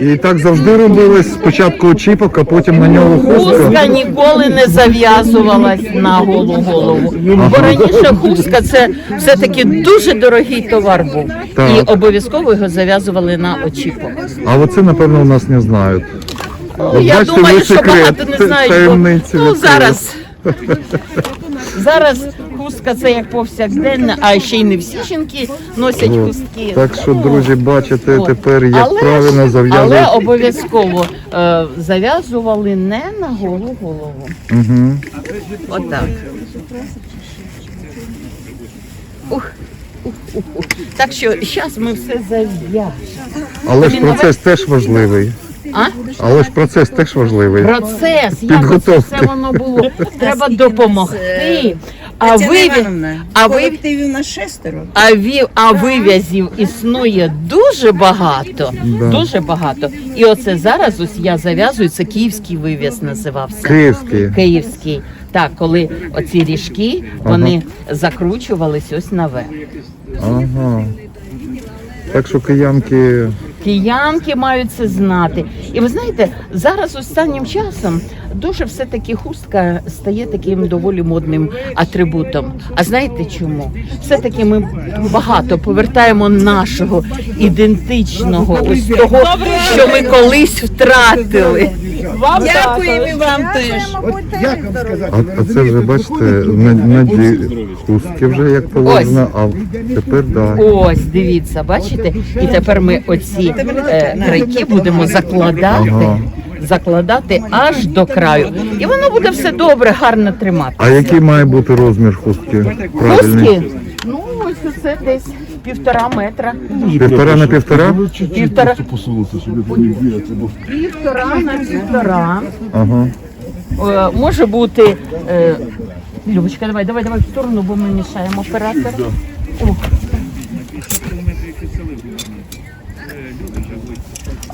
І так завжди робилось спочатку очіпок, а потім на нього хустка. Хустка ніколи не зав'язувалась на голу голову. Бо раніше хустка це все-таки дуже дорогий товар був. Так. І обов'язково його зав'язували на очіпок. А оце, напевно, у нас не знають. От Я бачите, думаю, що секрет, багато не та- знають. Бо, таємниці ну, відкрили. зараз. Зараз хустка це як повсякденна, а ще й не всі жінки носять От. хустки. Так що, друзі, бачите От. тепер, як Але правильно ж- Але обов'язково е, зав'язували не на голу голову. Угу. Отак. Ух, ух, ух, ух. Так що зараз ми все зав'яжемо. Але ж процес теж важливий. А? Але ж процес теж важливий. Процес, як Підготовки. це все воно було. Треба допомогти. А Тетяна ви, Івановна, а ви, колективів на шестеро. а ві, а вив'язів існує дуже багато. Да. Дуже багато. І оце зараз ось я зав'язую, це київський вив'яз називався. Київський. Київський. Так, коли оці ріжки вони закручувались ось наверх. Ага. Так що киянки Киянки мають це знати. І ви знаєте, зараз останнім часом дуже все-таки хустка стає таким доволі модним атрибутом. А знаєте чому? Все-таки ми багато повертаємо нашого ідентичного, ось того, що ми колись втратили. Дякуємо і вам теж. А, а це вже бачите, на, наді хустки вже як положено, а тепер да. Ось, дивіться, бачите? І тепер ми оці е, крайки будемо закладати, Ага. Закладати аж до краю. І воно буде все добре, гарно тримати. А який має бути розмір хустки? Правильний? Хустки? Ну, ось це десь півтора метра. Півтора на півтора? Півтора, півтора на півтора. Ага. Е, може бути. Е, Любочка, давай, давай, давай в сторону, бо ми мішаємо оператор. О.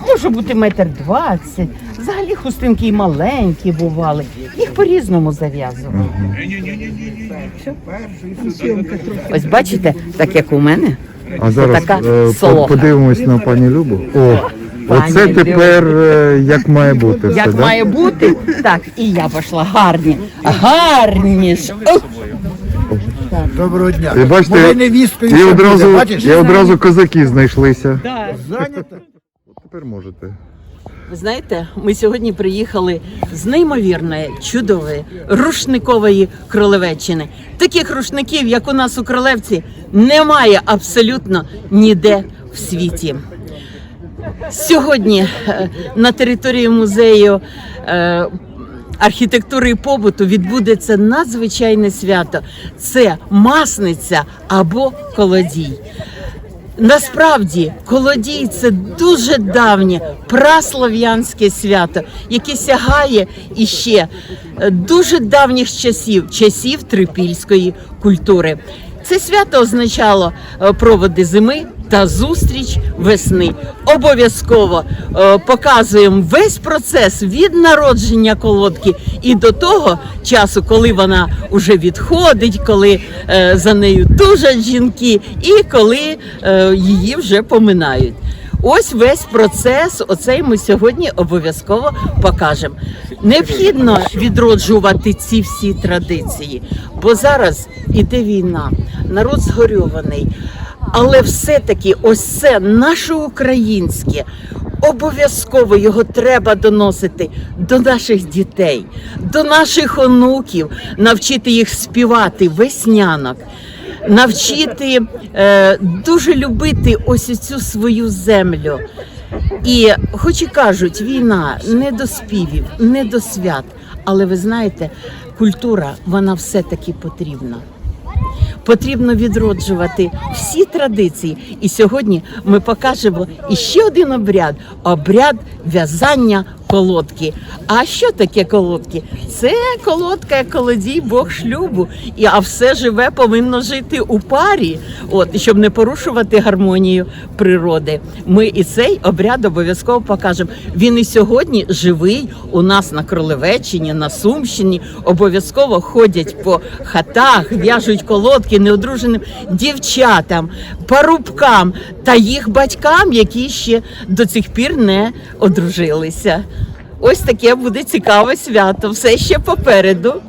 Може бути метр двадцять. Взагалі хустинки і маленькі бували. Їх по-різному зав'язували. Ось бачите, так як у мене. А зараз така е, солоха. подивимось на пані Любу. О, оце Пані тепер е, як має бути все, Як да? має бути, так і я пішла. Гарні. Гарні ж. Ух. доброго дня. І бачите, Моя і ще одразу, буде, бачиш? і одразу козаки знайшлися. Зайнята. Тепер можете. Ви знаєте, ми сьогодні приїхали з неймовірної, чудової, рушникової Кролевеччини. Таких рушників, як у нас у Кролевці, немає абсолютно ніде в світі. Сьогодні е, на території музею е, архітектури і побуту відбудеться надзвичайне свято. Це масниця або колодій. Насправді колодій це дуже давнє праслов'янське свято, яке сягає іще е, дуже давніх часів, часів трипільської культури. Це свято означало е, проводи зими та зустріч весни. Обов'язково е, показуємо весь процес від народження колодки і до того часу, коли вона вже відходить, коли е, за нею тужать жінки, і коли е, її вже поминають. Ось весь процес, оцей ми сьогодні обов'язково покажемо. Необхідно відроджувати ці всі традиції, бо зараз іде війна, народ згорьований. Але все-таки ось це наше українське. Обов'язково його треба доносити до наших дітей, до наших онуків, навчити їх співати веснянок, навчити е, дуже любити ось цю свою землю. І хоч і кажуть, війна не до співів, не до свят, але ви знаєте, культура вона все-таки потрібна. Потрібно відроджувати всі традиції. І сьогодні ми покажемо іще один обряд обряд в'язання колодки. А що таке колодки? Це колодка, колодій, Бог шлюбу. І, а все живе повинно жити у парі, от, щоб не порушувати гармонію природи. Ми і цей обряд обов'язково покажемо. Він і сьогодні живий у нас на Кролевеччині, на Сумщині. Обов'язково ходять по хатах, в'яжуть колодки неодруженим дівчатам, парубкам та їх батькам, які ще до цих пір не одружилися. Ось таке буде цікаве свято. Все ще попереду.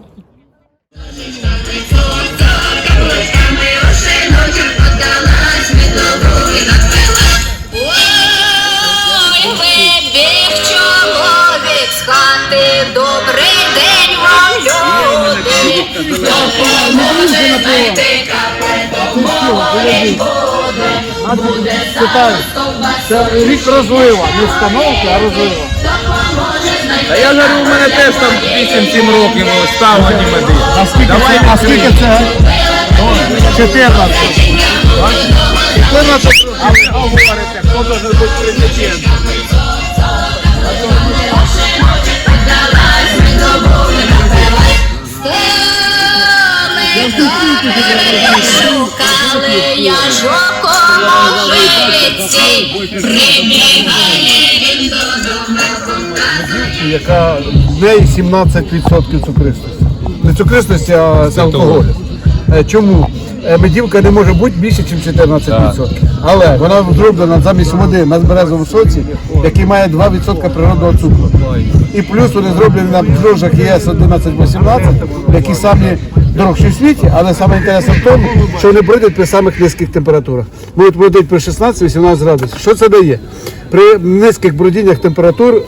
Добрий день вам, люди, допоможе знайти буде, буде старостова, Це рік розлива, не встановки, а розлива. Допоможе знайти А я говорю, у мене теж там 8-7 років став меди. А скільки Давай це? А скільки це? 14. 14 років. А ви говорите, хто може бути президентом? Шукали я жоколовиці, прибігає він додому. Яка в неї 17% цукристості. Не цукристості, а з алкоголю. Е, Чому? Е, Медівка не може бути більше, ніж 14%. Але вона зроблена замість води на березовому соці, який має 2% природного цукру. І плюс вони зроблені на дрожжах ЄС 11-18, які самі дорогші в світі, але саме інтересне в тому, що вони бродять при самих низьких температурах. Будуть бродити при 16-18 градусів. Що це дає? При низьких бродіннях температур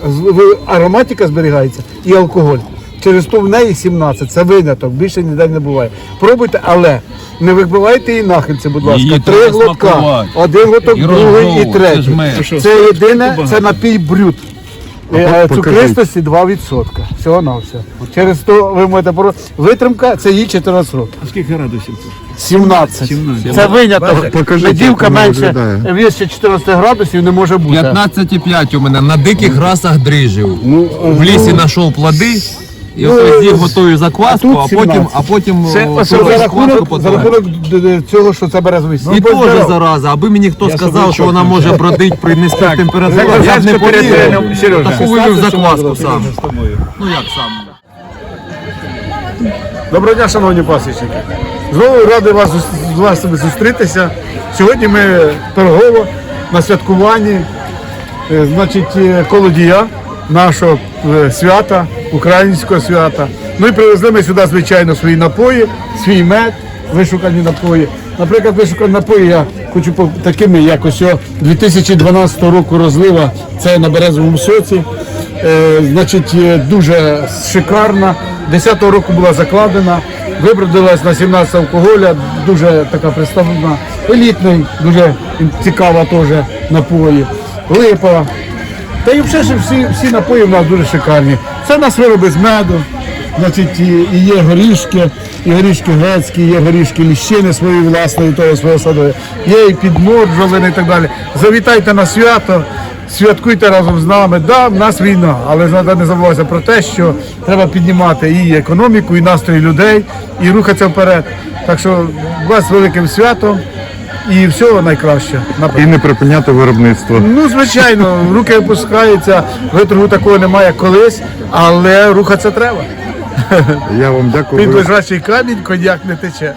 ароматика зберігається і алкоголь. Через то в неї 17, це виняток, більше ніде не буває. Пробуйте, але не вибивайте її нахильці, будь ласка. Її Три глотка, смакувати. один глоток, І другий і третій. Це єдине, це напій брют. Е. Цукристості 2%. Всього на все. Через то ви можете поро... Витримка це їй 14 років. А скільки градусів це? 17. Це виняток. Покажіть, Медівка як воно менше виглядає. вище 14 градусів не може бути. 15,5 у мене на диких расах дрижів. Ну, В лісі знайшов плоди. І Ну, ось з'їв готую закваску, тут а потім, а потім Це о, за рахунок, за рахунок д- д- цього, що це березовий сік. І теж зараза, аби мені хто сказав, що вона може бродити при низьких температурах, я б не повірив. Таку вилив закваску сам. Ну як сам? Доброго дня, шановні пасічники. Знову радий вас з вас зустрітися. Сьогодні ми торгово на святкуванні е, значить, е, колодія нашого е, свята, українського свята. Ну і привезли ми сюди, звичайно, свої напої, свій мед, вишукані напої. Наприклад, вишукані напої я хочу по такими якось о 2012 року розлива. Це на березовому соці. Е, значить, дуже шикарна. 10-го року була закладена, вибродилась на 17 алкоголя, дуже така представлена, елітний, дуже цікава теж напої. Липа. Та і ж всі, всі напої в нас дуже шикарні. Це в нас вироби з меду. Значить, і, є горішки, і горішки грецькі, є горішки ліщини свої власної, того свого саду, є і підморджувани і так далі. Завітайте на свято, святкуйте разом з нами. Да, в нас війна, але треба не забуватися про те, що треба піднімати і економіку, і настрій людей, і рухатися вперед. Так що вас великим святом і всього найкраще. І не припиняти виробництво. Ну, звичайно, руки опускаються, виторгу такого немає як колись, але рухатися треба. Я вам дякую. Під лежачий камінь коньяк не тече.